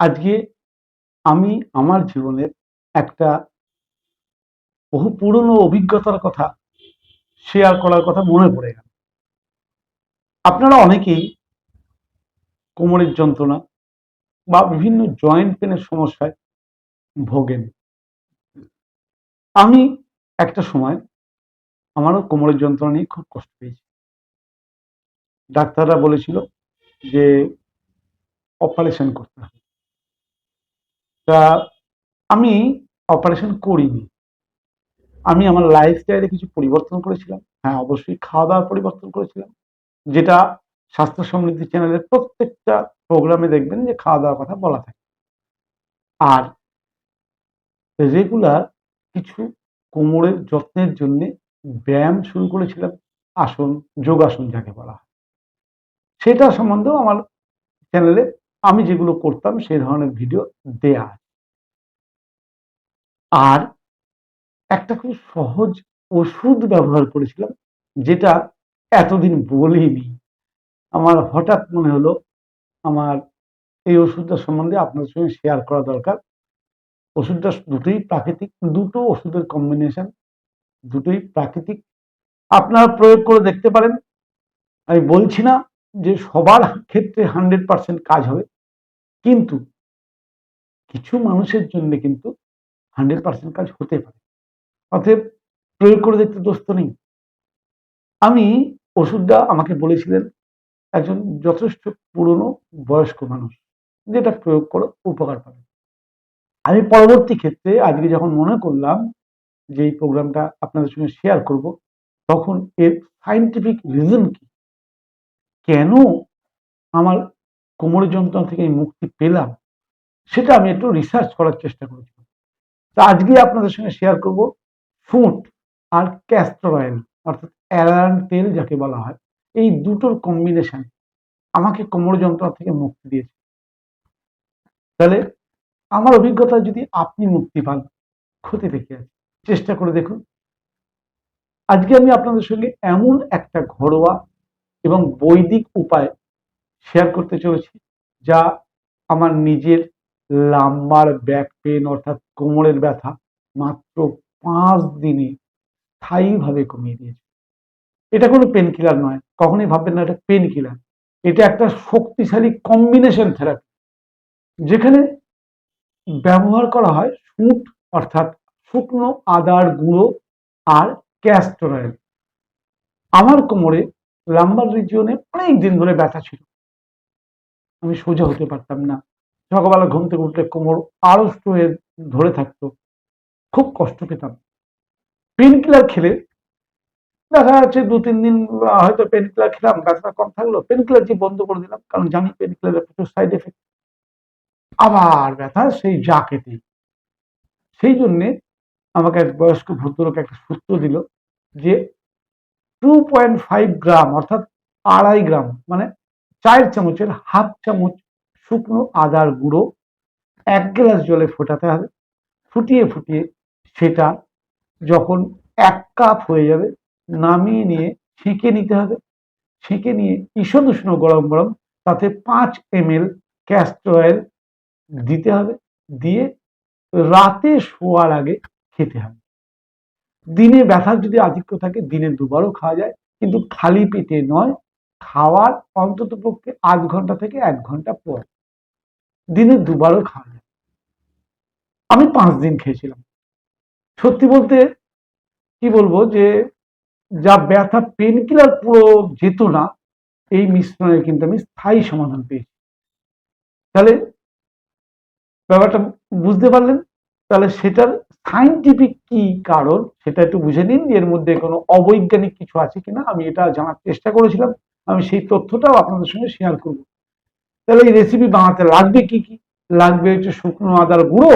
আজকে আমি আমার জীবনের একটা বহু পুরনো অভিজ্ঞতার কথা শেয়ার করার কথা মনে পড়ে গেল। আপনারা অনেকেই কোমরের যন্ত্রণা বা বিভিন্ন জয়েন্ট পেনের সমস্যায় ভোগেন। আমি একটা সময় আমারও কোমরের যন্ত্রণা নিয়ে খুব কষ্ট পেয়েছি। ডাক্তাররা বলেছিল যে অপারেশন করতে হবে। আমি অপারেশন করিনি। আমি আমার লাইফস্টাইলে কিছু পরিবর্তন করেছিলাম। হ্যাঁ অবশ্যই খাওয়া দাওয়ার পরিবর্তন করেছিলাম। যেটা স্বাস্থ্য সমৃদ্ধি চ্যানেলের প্রত্যেকটা প্রোগ্রামে দেখবেন যে খাওয়া দাওয়ার কথা বলা থাকে। আর রেগুলার কিছু কোমরের যত্নের জন্য ব্যায়াম শুরু করেছিলাম। আসন, যোগাসন যাকে বলা হয়। সেটা সম্বন্ধেও আমার চ্যানেলে আমি যেগুলো করতাম সেই ধরনের ভিডিও দেয়া আর একটা খুব সহজ ওষুধ ব্যবহার করেছিলাম, যেটা এতদিন বলিনি। আমার হঠাৎ মনে হলো, আমার এই ওষুধটা সম্বন্ধে আপনার সঙ্গে শেয়ার করা দরকার। ওষুধটা দুটোই প্রাকৃতিক, দুটো ওষুধের কম্বিনেশন দুটোই প্রাকৃতিক। আপনারা প্রয়োগ করে দেখতে পারেন। আমি বলছি না যে সবার ক্ষেত্রে হান্ড্রেড পার্সেন্ট কাজ হবে। কিন্তু কিছু মানুষের জন্য কিন্তু হান্ড্রেড পার্সেন্ট কাজ হতে পারে। অতএব প্রয়োগ করে দেখতে দোষ তো নেই। আমি ওষুধটা আমাকে বলেছিলেন একজন যথেষ্ট পুরনো, বয়স্ক মানুষ, যেটা প্রয়োগ করে উপকার পাবে। আমি পরবর্তী ক্ষেত্রে আজকে যখন মনে করলাম যে এই প্রোগ্রামটা আপনাদের সঙ্গে শেয়ার করব, তখন এর সাইন্টিফিক রিজন কি? কেন আমার কোমরের যন্ত্রণা থেকে মুক্তি পেলাম, সেটা আমি একটু রিসার্চ করার চেষ্টা করেছিলাম তা আজকে আপনাদের সঙ্গে শেয়ার করব ফুট আর ক্যাস্টর অয়েল অর্থাৎ অ্যালার্ন তেল যাকে বলা হয়। এই দুটোর কম্বিনেশন আমাকে কোমর যন্ত্রণা থেকে মুক্তি দিয়েছে। তাহলে আমার অভিজ্ঞতা যদি আপনি মুক্তি পান, ক্ষতি থেকে আছে। চেষ্টা করে দেখুন। আজকে আমি আপনাদের সঙ্গে এমন একটা ঘরোয়া এবং বৈদিক উপায় শেয়ার করতে চলেছি, যা আমার নিজের লাম্বার ব্যাক পেন অর্থাৎ কোমরের ব্যথা মাত্র পাঁচ দিনে স্থায়ীভাবে কমিয়ে দিয়েছে। এটা কোনো পেন কিলার নয়, কখনোই ভাববেন না এটা পেন কিলার এটা একটা শক্তিশালী কম্বিনেশন থেরাপি যেখানে ব্যবহার করা হয় সুট অর্থাৎ শুকনো আদার গুঁড়ো আর ক্যাস্টর আমার কোমরে লাম্বার রিজিয়নে অনেক দিন ধরে ব্যথা ছিল। আমি সোজা হতে পারতাম না। সকালবেলা ঘুম থেকে উঠলে কোমর আড়ষ্ট হয়ে ধরে থাকতো। খুব কষ্ট পেতাম। পেন কিলার খেলে দেখা যাচ্ছে দু তিন দিন হয়তো পেন কিলার খেলাম ব্যথাটা কম থাকল পেন কিলার যে বন্ধ করে দিলাম, কারণ জানি পেন কিলারের প্রচুর সাইড এফেক্ট আবার ব্যথা, সেই জাকেতেই সেই জন্যে আমাকে এক বয়স্ক ভদ্রলোক একটা সূত্র দিল যে টু পয়েন্ট ফাইভ গ্রাম অর্থাৎ আড়াই গ্রাম মানে চায়ের চামচের হাফ চামচ শুকনো আদার গুঁড়ো, এক গ্লাস জলে ফোটাতে হবে। ফুটিয়ে ফুটিয়ে সেটা যখন এক কাপ হয়ে যাবে, নামিয়ে নিয়ে ছেঁকে নিতে হবে। ছেঁকে নিয়ে ঈষদ উষ্ণ গরম গরম তাতে পাঁচ এম এল ক্যাস্টর অয়েল দিতে হবে। দিয়ে রাতে শোয়ার আগে খেতে হবে। দিনে ব্যথার যদি আধিক্য থাকে, দিনে দুবারও খাওয়া যায়। কিন্তু খালি পেটে নয় খাওয়ার অন্তত পক্ষে আধ ঘণ্টা থেকে এক ঘণ্টা পর। দিনে দুবারও খাওয়া যায়। আমি পাঁচ দিন খেয়েছিলাম। সত্যি বলতে কি বলব যে, যা ব্যথা পেন কিলার পুরো যেত না, এই মিশ্রণের কিন্তু আমি স্থায়ী সমাধান পেয়েছি। তাহলে ব্যাপারটা বুঝতে পারলেন? তাহলে সেটার সাইন্টিফিক কি কারণ সেটা একটু বুঝে নিন। এর মধ্যে কোনো অবৈজ্ঞানিক কিছু আছে কিনা? আমি এটা জানার চেষ্টা করেছিলাম। আমি সেই তথ্যটাও আপনাদের সঙ্গে শেয়ার করব। তাহলে এই রেসিপি বানাতে লাগবে কি কি? লাগবে হচ্ছে শুকনো আদার গুঁড়ো,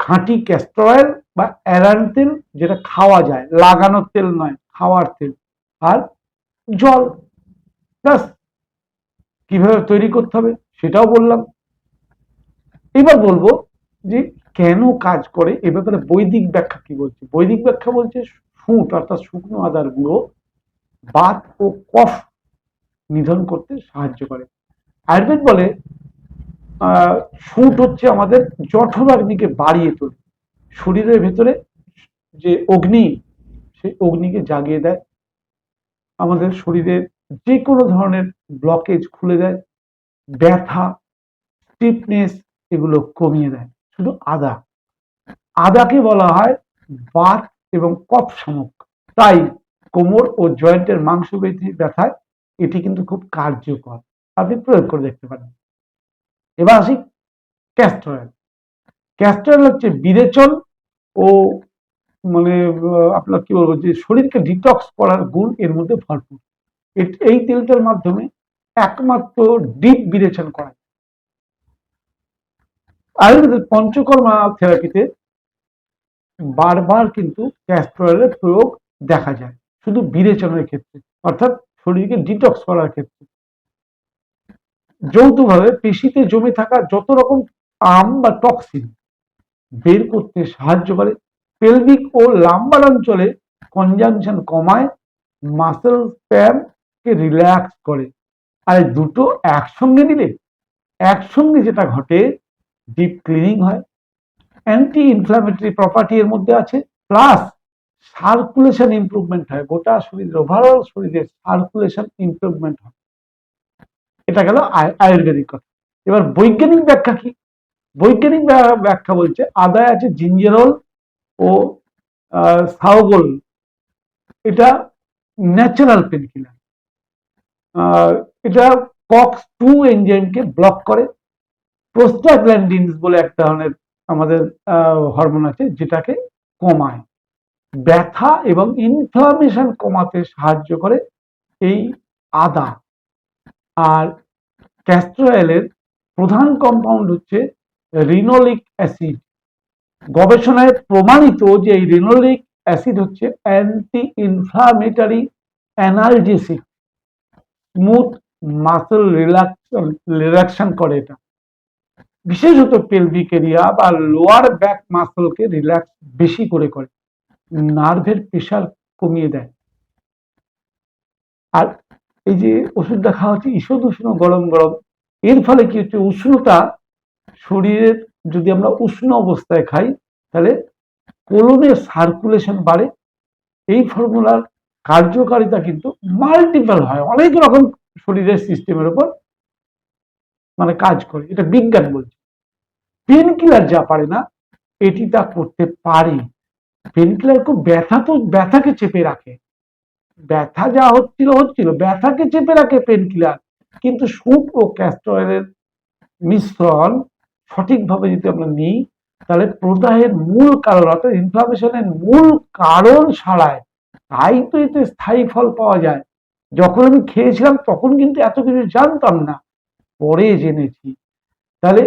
খাঁটি ক্যাস্টর অয়েল বা অ্যারান তেল, যেটা খাওয়া যায়। লাগানোর তেল নয়, খাওয়ার তেল। আর জল। প্লাস কীভাবে তৈরি করতে হবে সেটাও বললাম। এবার বলব যে কেন কাজ করে, এ ব্যাপারে বৈদিক ব্যাখ্যা কি বলছে? বৈদিক ব্যাখ্যা বলছে সুট অর্থাৎ শুকনো আদার গুঁড়ো বাত ও কফ নিধন করতে সাহায্য করে। আয়ুর্বেদ বলে শুট হচ্ছে আমাদের জঠরাগ্নিকে বাড়িয়ে তোলে। শরীরের ভেতরে যে অগ্নি, সেই অগ্নিকে জাগিয়ে দেয়। আমাদের শরীরের যে কোনো ধরনের ব্লকেজ খুলে দেয়, ব্যথা স্টিফনেস এগুলো কমিয়ে দেয়। শুধু আদা। আদাকে বলা হয় বাত এবং কফ শামুক। তাই কোমর ও জয়েন্টের মাংসপেশি ব্যথায় এটি কিন্তু খুব কার্যকর। আপনি প্রয়োগ করে দেখতে পারেন। এবার আসি ক্যাস্টর অয়েল ক্যাস্টর অয়েল হচ্ছে বিরেচন ও মানে আপনার কি বলব যে শরীরকে ডিটক্স করার গুণ এর মধ্যে ভরপুর। এই তেলটার মাধ্যমে একমাত্র ডিপ বিরেচন করা। আয়ুর্বেদের পঞ্চকর্মা থেরাপিতে বারবার কিন্তু ক্যাস্টর অয়েলের প্রয়োগ দেখা যায়। শুধু বিরেচনের ক্ষেত্রে, অর্থাৎ শরীরকে ডিটক্স করার ক্ষেত্রে। যৌথভাবে পেশিতে জমে থাকা যত রকম আম বা টক্সিন বের করতে সাহায্য করে। পেলভিক ও লাম্বার অঞ্চলে কনজাংশন কমায় মাসেল স্প্যামকে রিল্যাক্স করে। আর দুটো একসঙ্গে নিলে, একসঙ্গে যেটা ঘটে ডিপ ক্লিনিং হয়। অ্যান্টি ইনফ্লামেটরি প্রপার্টি এর মধ্যে আছে প্লাস সার্কুলেশন ইমপ্রুভমেন্ট হয়। গোটা শরীরের ওভারঅল শরীরের সার্কুলেশন ইমপ্রুভমেন্ট হয়। এটা গেল আয়ুর্বেদিক কথা। এবার বৈজ্ঞানিক ব্যাখ্যা কি? বৈজ্ঞানিক ব্যা- ব্যাখ্যা বলছে, আদায় আছে জিঞ্জেরল ও সাউগল এটা ন্যাচারাল পেন কিলার এটা কক্স টু এনজাইমকে ব্লক করে। প্রোস্টাগ্ল্যান্ডিনস বলে এক ধরনের আমাদের হরমোন আছে যেটাকে কমায়। ব্যথা এবং ইনফ্লামেশন কমাতে সাহায্য করে এই আদা। আর ক্যাস্টর অয়েলের প্রধান কম্পাউন্ড হচ্ছে রিনোলিক অ্যাসিড গবেষণায় প্রমাণিত যে এই রিনোলিক অ্যাসিড হচ্ছে anti inflammatory analgesic smooth muscle relaxant relaxation করে এটা। বিশেষত পেলভিক এরিয়া বা লোয়ার ব্যাক মাসলকে রিল্যাক্স বেশি করে করে। নার্ভের প্রেশার কমিয়ে দেয়। আর এই যে ওষুধটা খাওয়া হচ্ছে ঈষদ উষ্ণ, গরম গরম, এর ফলে কি হচ্ছে? উষ্ণতা শরীরের যদি আমরা উষ্ণ অবস্থায় খাই, তাহলে কোলনের সার্কুলেশন বাড়ে। এই ফর্মুলার কার্যকারিতা কিন্তু মাল্টিপল হয়। অনেক রকম শরীরের সিস্টেমের উপর মানে কাজ করে। এটা বিজ্ঞান বলছে। পেন কিলার যা পারে না, এটি তা করতে পারে। পেন কিলার খুব ব্যথা তো, ব্যথাকে চেপে রাখে। ব্যথা যা হচ্ছিল হচ্ছিল। ব্যথাকে চেপে রাখে পেন কিলার কিন্তু সুপ ও ক্যাস্টর অয়েলের মিশ্রণ সঠিকভাবে যদি আমরা নিই, তাহলে প্রদাহের মূল কারণ, অর্থাৎ ইনফ্লামেশনের মূল কারণ সারায় তাই তো এতে স্থায়ী ফল পাওয়া যায়। যখন আমি খেয়েছিলাম, তখন কিন্তু এত কিছু জানতাম না। পরে জেনেছি। তাহলে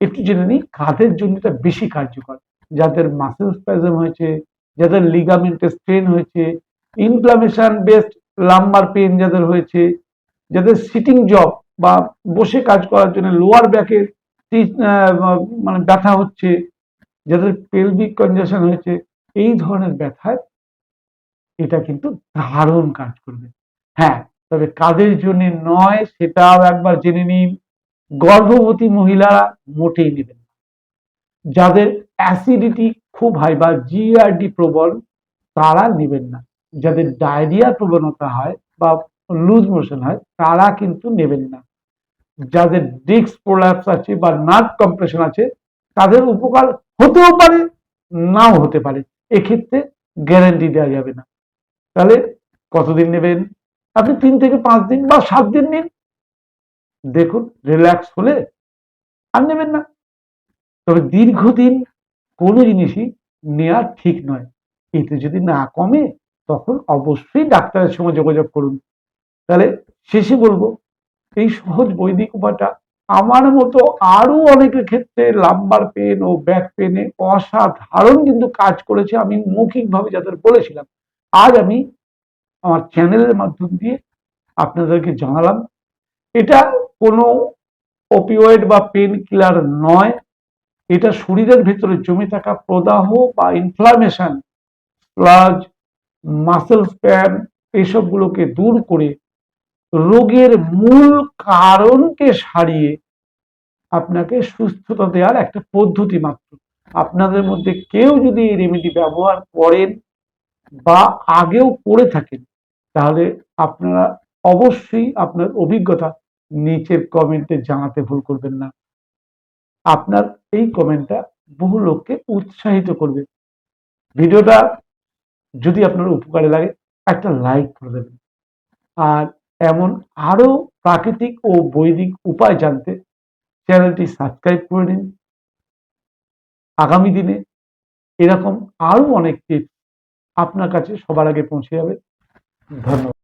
একটু জেনে নিই, কাদের জন্য এটা বেশি কার্যকর? যাদের মাসেল স্প্যাজম হয়েছে, যাদের লিগামেন্টে স্ট্রেন হয়েছে ইনফ্লামেশন বেসড লাম্বার পেন যাদের হয়েছে, যাদের সিটিং জব বা বসে কাজ করার জন্য লোয়ার ব্যাকের মানে ব্যথা হচ্ছে, যাদের পেলভিক কনজেশন হয়েছে, এই ধরনের ব্যথায় এটা কিন্তু দারুণ কাজ করবে। হ্যাঁ তবে কাদের জন্য নয় সেটাও একবার জেনে নিন। গর্ভবতী মহিলারা মোটেই নেবেন যাদের অ্যাসিডিটি খুব হাই বা জিআরডি প্রবল, তারা নেবেন না। যাদের ডায়রিয়ার প্রবণতা হয় বা লুজ মোশন হয়, তারা কিন্তু নেবেন না। যাদের ডিস্ক প্রোল্যাপস আছে বা নার্ভ কম্প্রেশন আছে, তাদের উপকার হতেও পারে, নাও হতে পারে। এক্ষেত্রে গ্যারান্টি দেওয়া যাবে না। তাহলে কতদিন নেবেন? আপনি তিন থেকে পাঁচ দিন বা সাত দিন নিন। দেখুন রিল্যাক্স হলে আর নেবেন না। তবে দীর্ঘদিন কোনো জিনিসই নেওয়া ঠিক নয়। এতে যদি না কমে, তখন অবশ্যই ডাক্তারের সঙ্গে যোগাযোগ করুন। তাহলে শেষে বলব, এই সহজ বৈদিক উপায়টা আমার মতো আরও অনেকের ক্ষেত্রে লাম্বার পেন ও ব্যাক পেনে অসাধারণ কিন্তু কাজ করেছে আমি মৌখিকভাবে যাদের বলেছিলাম। আজ আমি আমার চ্যানেলের মাধ্যম দিয়ে আপনাদেরকে জানালাম, এটা কোনো ওপিওয়েড বা পেন কিলার নয়। এটা শরীরের ভেতরে জমে থাকা প্রদাহ বা ইনফ্লামেশন প্লাজ মাসেল স্প্যান এসবগুলোকে দূর করে রোগের মূল কারণকে সারিয়ে আপনাকে সুস্থতা দেওয়ার একটা পদ্ধতি মাত্র। আপনাদের মধ্যে কেউ যদি এই রেমেডি ব্যবহার করেন বা আগেও করে থাকেন, তাহলে আপনারা অবশ্যই আপনার অভিজ্ঞতা নিচের কমেন্টে জানাতে ভুল করবেন না। আপনার এই কমেন্টটা বহু লোককে উৎসাহিত করবে। ভিডিওটা যদি আপনার উপকারে লাগে, একটা লাইক করে দেবেন। আর এমন আরও প্রাকৃতিক ও বৈদিক উপায় জানতে চ্যানেলটি সাবস্ক্রাইব করে নিন। আগামী দিনে এরকম আরও অনেক টিপস আপনার কাছে সবার আগে পৌঁছে যাবে। ধন্যবাদ।